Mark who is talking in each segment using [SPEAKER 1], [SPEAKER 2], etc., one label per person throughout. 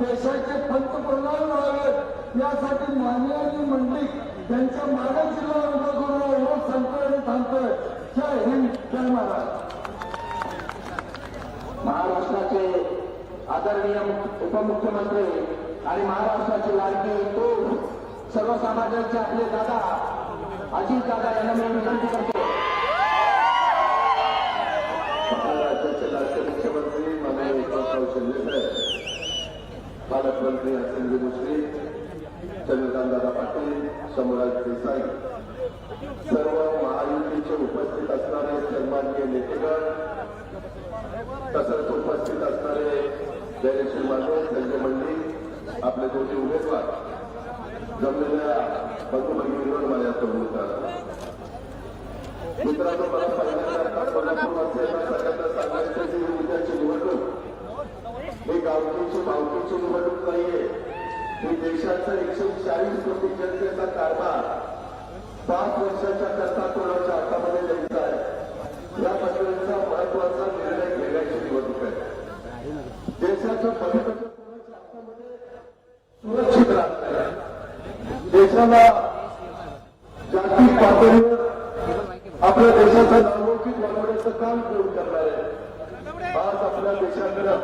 [SPEAKER 1] देशाचे पंतप्रधान व्हावेत. यासाठी मान्याजी मंडलिक त्यांच्या मागे जिल्हा उभा करून एवढं सांगतोय आणि थांबतोय. जय हिंद जय महाराज
[SPEAKER 2] महाराष्ट्राचे आदरणीय मुख- उपमुख्यमंत्री आणि महाराष्ट्राचे लाडके तो सर्व समाजाचे आपले दादा अजित दादा यांना मी विनंती करतो.
[SPEAKER 1] महाराष्ट्राचे लाडके मुख्यमंत्री माननीय उद्धवराव शिंदेसाहेब पालकमंत्री संजय मुश्री चंद्रकांतदादा पाटील शंभूराज देसाई सर्व महायुतीचे उपस्थित असणारे सन्माननीय नेतेगण तसंच उपस्थित असणारे जयश्री माधव संजय मंडळी आपले दोन्ही उमेदवार जमलेल्या बंधू भगिनींवर माझ्या प्रमुख मित्रांनो मला पहिल्यांदा सगळ्यांना सांगायचं की उद्याची निवडणूक हे गावकीची मावकीची निवडणूक नाहीये. ही देशाचा एकशे चाळीस कोटी जनतेचा कारभार पाच वर्षाच्या करता कोणाच्या हातामध्ये द्यायचा आहे? या बद्दलचा महत्त्वाचा निर्णय घेण्याची निवडणूक आहे. देशाचं भवितव्य कोणाच्या हातामध्ये सुरक्षित राहत नाही देशाला जागतिक पातळीवर आपल्या देशाचं नावलौकिक बनवण्याचं काम करून करणार आहे? आज आपल्या देशाकडं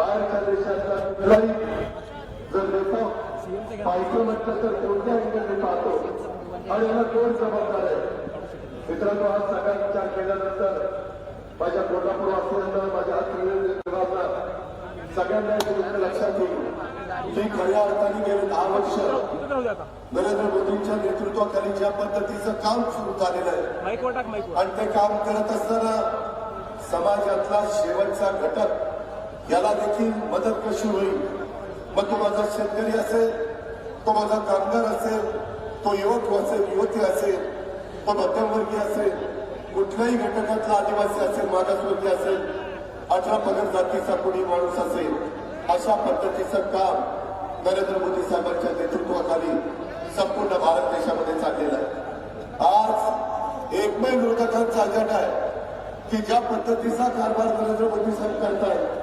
[SPEAKER 1] बाहेरच्या देशातला कुठलाही जर नेता पाहायचं म्हटलं तर कोणत्या अँगलने पाहतो. आणि याला कोण जबाबदार आहे मित्रांनो आज सगळा विचार केल्यानंतर माझ्या कोल्हापूर वासियांना माझ्या आत्मनिर्भरांना सगळ्यांना गोष्ट लक्षात येईल. की खऱ्या अर्थाने गेले दहा वर्ष नरेंद्र मोदींच्या नेतृत्वाखाली ज्या पद्धतीचं काम सुरू झालेलं आहे आणि ते काम करत असताना समाजातला शेवटचा घटक याला देखील मदत कशी होईल? मग तो माझा शेतकरी असेल तो माझा कामगार असेल तो युवक असेल युवती असेल तो मध्यमवर्गीय असेल कुठल्याही घटकातला आदिवासी असेल मागासवर्गीय असेल अठरा पगड जातीचा कोणी माणूस असेल अशा पद्धतीचं काम नरेंद्र मोदी साहेबांच्या नेतृत्वाखाली संपूर्ण भारत देशामध्ये चाललेलं आहे. आज एकमेव विरोधकांचा अजेंडा आहे की ज्या पद्धतीचा कारभार नरेंद्र मोदी साहेब करतायत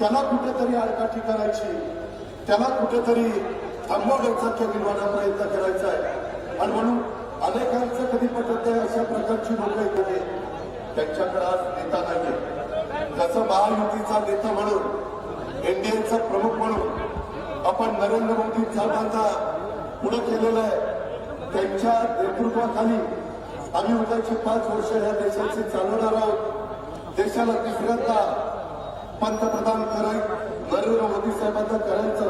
[SPEAKER 1] त्याला कुठेतरी आडकाठी करायची. त्याला कुठेतरी थांबवण्याचा निर्माणा प्रयत्न करायचा आहे. आणि म्हणून अनेकांचं कधी पटत नाही अशा प्रकारची लोक येते त्यांच्याकडे आज नेता नाहीये. जसं महायुतीचा नेता म्हणून एनडीएचा प्रमुख म्हणून आपण नरेंद्र मोदी साहेबांचा पुढे केलेलं आहे. त्यांच्या नेतृत्वाखाली आम्ही उद्याची पाच वर्ष या देशाची चालवणार आहोत. देशाला तिसऱ्यांदा पंतप्रधान कराय नरेंद्र मोदी साहेबांना करायचं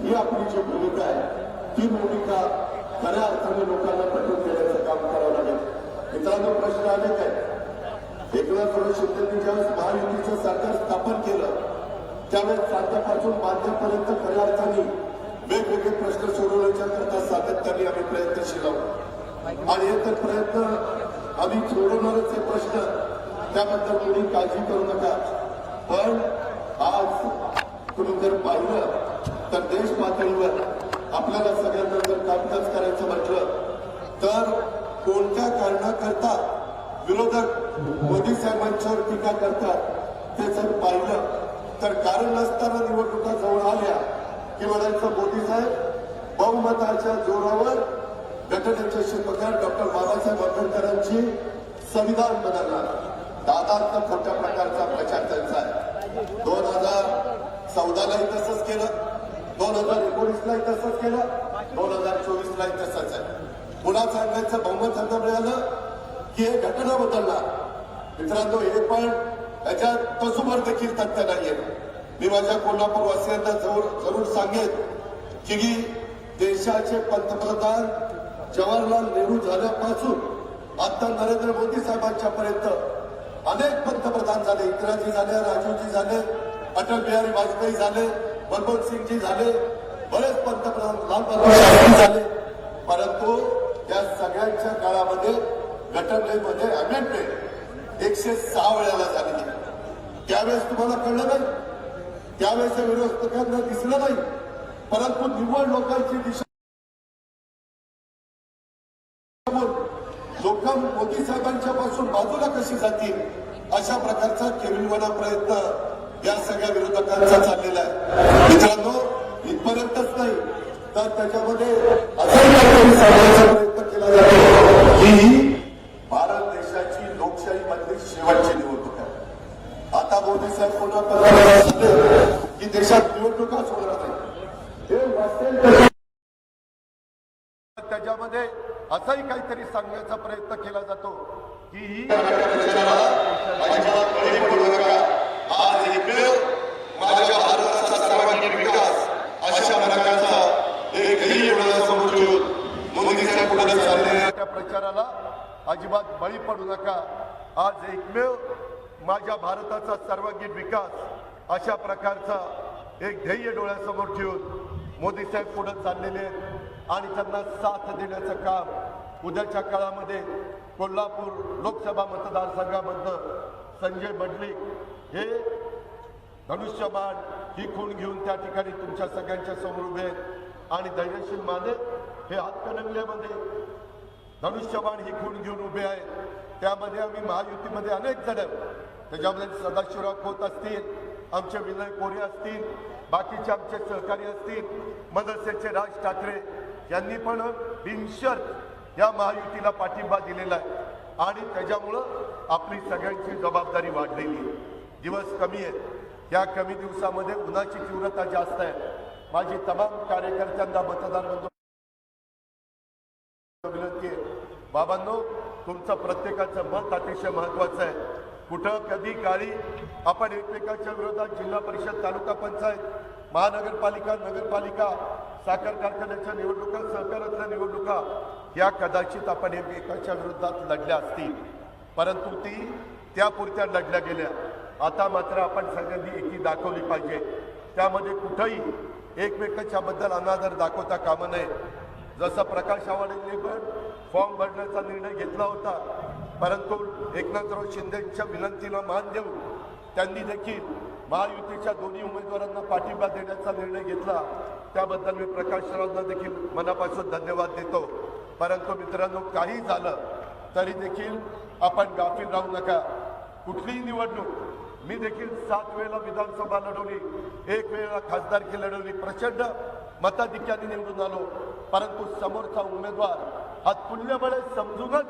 [SPEAKER 1] ही आपली जी भूमिका आहे ती भूमिका खऱ्या अर्थाने लोकांना पटवून देण्याचं काम करावं लागेल. मित्रांनो प्रश्न आले काय एकनाथ शिंदेनी ज्यावेळेस महायुतीचं सरकार स्थापन केलं त्यावेळेस साध्यापासून माध्यमपर्यंत खऱ्या अर्थाने वेगवेगळे प्रश्न सोडवण्याच्या करता सातत्याने आम्ही प्रयत्नशील आहोत. आणि हे तर प्रयत्न आम्ही सोडवणारच हे प्रश्न. त्याबद्दल कोणी काळजी करू नका. पण आज तुम्ही जर पाहिलं तर देश पातळीवर आपल्याला सगळ्यांना जर कामकाज करायचं म्हटलं तर कोणत्या कारणाकरता विरोधक मोदी साहेबांच्यावर टीका करतात ते जर पाहिलं तर कारण नसताना निवडणुका जवळ आल्या की म्हणायचं मोदी साहेब बहुमताच्या जोरावर घटनेचे शिल्पकार डॉक्टर बाबासाहेब आंबेडकरांची संविधान बनवणार दादांचा खोट्या प्रकारचा प्रचार त्यांचा आहे. दोन हजार चौदालाही तसंच केलं. दोन हजार एकोणीसलाही तसंच केलं. दोन हजार चोवीसलाही तसंच आहे. पुन्हा सांगायचं बहुमत त्यांना मिळालं की हे घटना बदलणार मित्रांनो हे पण त्याच्यात तसुभर देखील तथ्य नाहीये. मी माझ्या कोल्हापूर वासियांना जरूर सांगेन की देशाचे पंतप्रधान जवाहरलाल नेहरू झाल्यापासून आता नरेंद्र मोदी साहेबांच्या पर्यंत अनेक पंतप्रधान झाले इंदिराजी झाले राजीवजी झाले अटल बिहारी वाजपेयी झाले मनमोहन सिंगजी झाले बरेच पंतप्रधान लालबहादूर शास्त्री झाले. परंतु त्या सगळ्यांच्या काळामध्ये घटनेमध्ये अमेंडमेंट एकशे सहा वेळाला झालेली त्यावेळेस तुम्हाला कळलं नाही. त्यावेळेस विरोधकांना दिसलं नाही. परंतु निव्वळ लोकांची दिशा लोक मोदी साहेबांनी पासून बाजूला कशी जातील अशा प्रकारचा केविलवाना प्रयत्न या सगळ्या विरोधकांचा चाललेला आहे. मित्रांनो इथपर्यंतच नाही तर त्याच्यामध्ये असं काहीतरी सांगण्याचा प्रयत्न केला जातो. ही भारत देशाची लोकशाही मधली शेवटची निवडणूक आहे. आता मोदी साहेब पुन्हा पंतप्रधान की देशात निवडणुकाच होणार नाही. हे वाटेल त्याच्यामध्ये असंही काहीतरी सांगण्याचा प्रयत्न केला जातो. की ही अजिबात बळी पडू नका. आज एकमेव माझ्या विकास अशा डोळ्यासमोर चाललेल्या त्या प्रचाराला अजिबात बळी पडू नका. आज एकमेव माझ्या भारताचा सर्वांगीण विकास अशा प्रकारचा एक ध्येय डोळ्यासमोर ठेवून मोदी साहेब पुढे चाललेले आहेत. आणि त्यांना साथ देण्याचं काम उद्याच्या काळामध्ये कोल्हापूर लोकसभा मतदारसंघामधनं संजय बडलिक हे धनुष्यबाण ही खूण घेऊन त्या ठिकाणी तुमच्या सगळ्यांच्या समोर उभे आहेत. आणि धैर्यशील माने हे हातकणंगल्यामध्ये धनुष्यबाण ही खूण घेऊन उभे आहेत. त्यामध्ये आम्ही महायुतीमध्ये अनेक जण त्याच्यामध्ये सदाशिवराव खोत असतील आमचे विनय कोरे असतील बाकीचे आमचे सहकारी असतील मदरसेचे राज ठाकरे यांनी पण बिनशर्त या महायुतीला पाठिंबा दिलेला आहे. आणि त्याच्यामुळं आपली सगळ्यांची जबाबदारी वाढलेली आहे. दिवस कमी आहेत. या कमी दिवसामध्ये उन्हाची तीव्रता जास्त आहे. माझी तमाम कार्यकर्त्यांना मतदार बंधू विनंती आहे. बाबांनो तुमचं प्रत्येकाचं मत अतिशय महत्वाचं आहे. कुठं कधी काळी आपण एकमेकाच्या विरोधात जिल्हा परिषद तालुका पंचायत महानगरपालिका नगरपालिका साखर कारखान्याच्या निवडणुका सहकारातल्या निवडणुका या कदाचित आपण एकमेकाच्या विरोधात लढल्या असतील. परंतु ती त्यापुरत्या लढल्या गेल्या. आता मात्र आपण सगळ्यांनी एकी दाखवली पाहिजे. त्यामध्ये कुठंही एकमेकाच्या बद्दल अनादर दाखवता कामं नये. जसं प्रकाश आव्हाडांनी पण फॉर्म भरण्याचा निर्णय घेतला होता. परंतु एकनाथराव शिंदेच्या विनंतीला मान देऊन त्यांनी देखील महायुतीच्या दोन्ही उमेदवारांना पाठिंबा देण्याचा निर्णय घेतला. त्याबद्दल मी प्रकाशरावांना देखील मनापासून धन्यवाद देतो. परंतु मित्रांनो काही झालं तरी देखील आपण गाफील राहू नका. कुठलीही निवडणूक मी देखील सात वेळेला विधानसभा लढवली एक वेळेला खासदारकी लढवली प्रचंड मताधिक्याने निवडून आलो. परंतु समोरचा उमेदवार हा तुल्यबळे समजूनच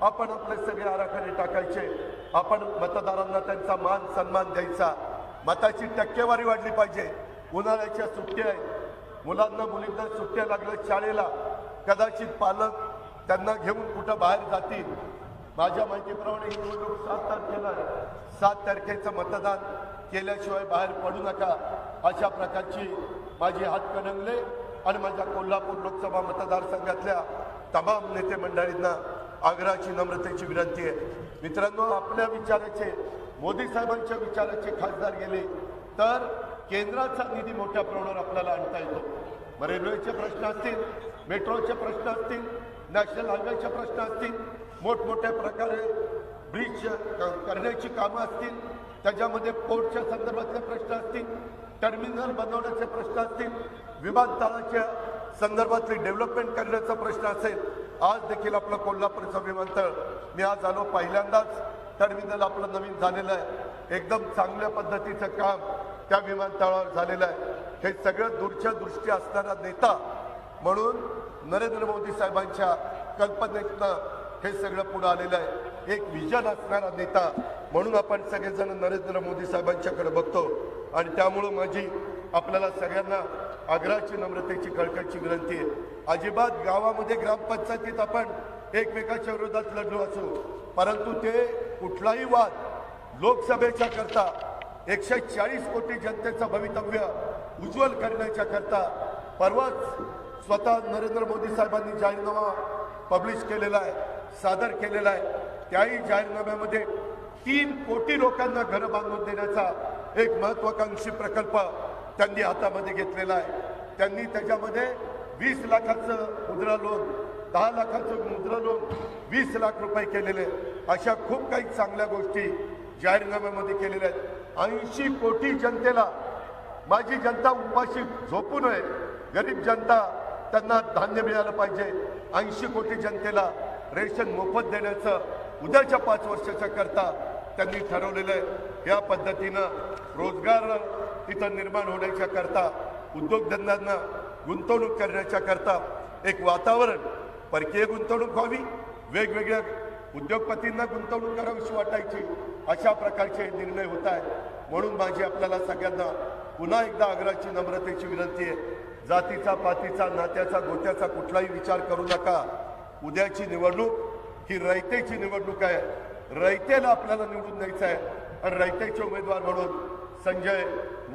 [SPEAKER 1] आपण आपले सगळे आराखडे टाकायचे. आपण मतदारांना त्यांचा मान सन्मान द्यायचा. मताची टक्केवारी वाढली पाहिजे. उन्हाळ्याच्या सुट्ट्या आहेत. मुलांना मुलींना सुट्ट्या लागल्या शाळेला. कदाचित पालक त्यांना घेऊन कुठं बाहेर जातील. माझ्या माहितीप्रमाणे ही निवडणूक सात तारखेला आहे. सात तारखेचं मतदान केल्याशिवाय बाहेर पडू नका. अशा प्रकारची माझी हात हातकणंगले आणि माझ्या कोल्हापूर लोकसभा मतदारसंघातल्या तमाम नेते मंडळींना आग्रहाची नम्रतेची विनंती आहे. मित्रांनो आपल्या विचाराचे मोदी साहेबांच्या विचाराचे खासदार गेले तर केंद्राचा निधी मोठ्या प्रमाणावर आपल्याला आणता येतो. मग रेल्वेचे प्रश्न असतील मेट्रोचे प्रश्न असतील नॅशनल हायवेचे प्रश्न असतील मोठमोठ्या प्रकारे ब्रिज क- करण्याची कामं असतील त्याच्यामध्ये पोर्टच्या संदर्भातले प्रश्न असतील टर्मिनल बनवण्याचे प्रश्न असतील विमानतळाच्या संदर्भातली डेव्हलपमेंट करण्याचा प्रश्न असेल आज देखील आपलं कोल्हापूरचं विमानतळ मी आज आलो पहिल्यांदाच. टर्मिनल आपलं नवीन झालेलं आहे. एकदम चांगल्या पद्धतीचं काम त्या विमानतळावर झालेलं आहे. हे सगळं दूरच्या दृष्टी असणारा नेता म्हणून नरेंद्र मोदी साहेबांच्या कल्पनेतनं हे सगळं पुढं आलेलं आहे. एक विजन असणारा नेता म्हणून आपण सगळेजण नरेंद्र मोदी साहेबांच्याकडे बघतो. आणि त्यामुळं माझी आपल्याला सगळ्यांना आग्रहाची नम्रतेची कळकळची विनंती आहे. अजिबात गावामध्ये ग्रामपंचायतीत आपण एकमेकाच्या विरोधात लढलो असू. परंतु ते कुठलाही वाद लोकसभेच्या करता एकशे चाळीस कोटी जनतेचं भवितव्य उज्ज्वल करण्याच्या करता परवाच स्वतः नरेंद्र मोदी साहेबांनी जाहीरनामा पब्लिश केलेला आहे सादर केलेला आहे. त्याही जाहीरनाम्यामध्ये तीन कोटी लोकांना घरं बांधून देण्याचा एक महत्वाकांक्षी प्रकल्प त्यांनी हातामध्ये घेतलेला आहे. त्यांनी त्याच्यामध्ये वीस लाखाचं मुद्रा लोन दहा लाखाचं मुद्रा लोन वीस लाख रुपये केलेले अशा खूप काही चांगल्या गोष्टी जाहीरनाम्यामध्ये केलेल्या आहेत. ऐंशी कोटी जनतेला माझी जनता उपाशी झोपू नये. गरीब जनता त्यांना धान्य मिळालं पाहिजे. ऐंशी कोटी जनतेला रेशन मोफत देण्याचं उद्याच्या पाच वर्षाच्या करता त्यांनी ठरवलेलं आहे. या पद्धतीनं रोजगार तिथं निर्माण होण्याच्या करता उद्योगधंद्यांना गुंतवणूक करण्याच्या करता एक वातावरण परकीय गुंतवणूक व्हावी वेगवेगळ्या उद्योगपतींना गुंतवणूक करावीशी वाटायची अशा प्रकारचे निर्णय होत आहेत. म्हणून माझी आपल्याला सगळ्यांना पुन्हा एकदा आग्रहाची नम्रतेची विनंती आहे. जातीचा पातीचा नात्याचा गोत्याचा कुठलाही विचार करू नका. उद्याची निवडणूक ही रयतेची निवडणूक आहे. रयतेला आपल्याला निवडून द्यायचं आहे. आणि रयतेचे उमेदवार म्हणून संजय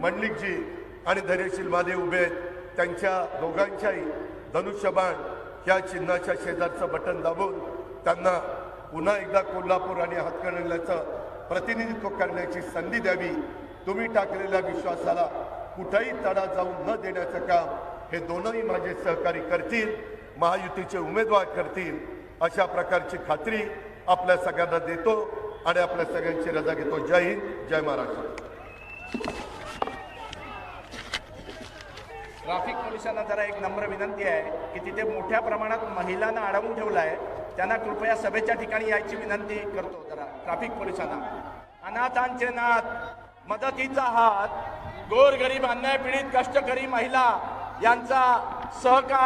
[SPEAKER 1] मंडलिकजी आणि धैर्यशील महादेव उभे आहेत. त्यांच्या दोघांच्याही धनुष्यबाण या चिन्हाच्या शेजारचं बटन दाबून त्यांना पुन्हा एकदा कोल्हापूर आणि हातकणंगल्याचं प्रतिनिधित्व करण्याची संधी द्यावी. तुम्ही टाकलेल्या विश्वासाला कुठेही तडा जाऊन न देण्याचं काम हे दोनही माझे सहकारी करतील महायुतीचे उमेदवार करतील. अशा प्रकारची खात्री आपल्या सगळ्यांना देतो आणि आपल्या सगळ्यांची रजा घेतो. जय हिंद जय महाराष्ट्र.
[SPEAKER 3] ट्रॅफिक पोलिसांना जरा एक नम्र विनंती आहे की तिथे मोठ्या प्रमाणात महिलांना अडवून ठेवलं आहे त्यांना कृपया सभेच्या ठिकाणी यायची विनंती करतो जरा ट्रॅफिक पोलिसांना अनाथांचे नाथ मदतीचा हात गोरगरीब अन्याय पीडित कष्टकरी महिला यांचा सहकार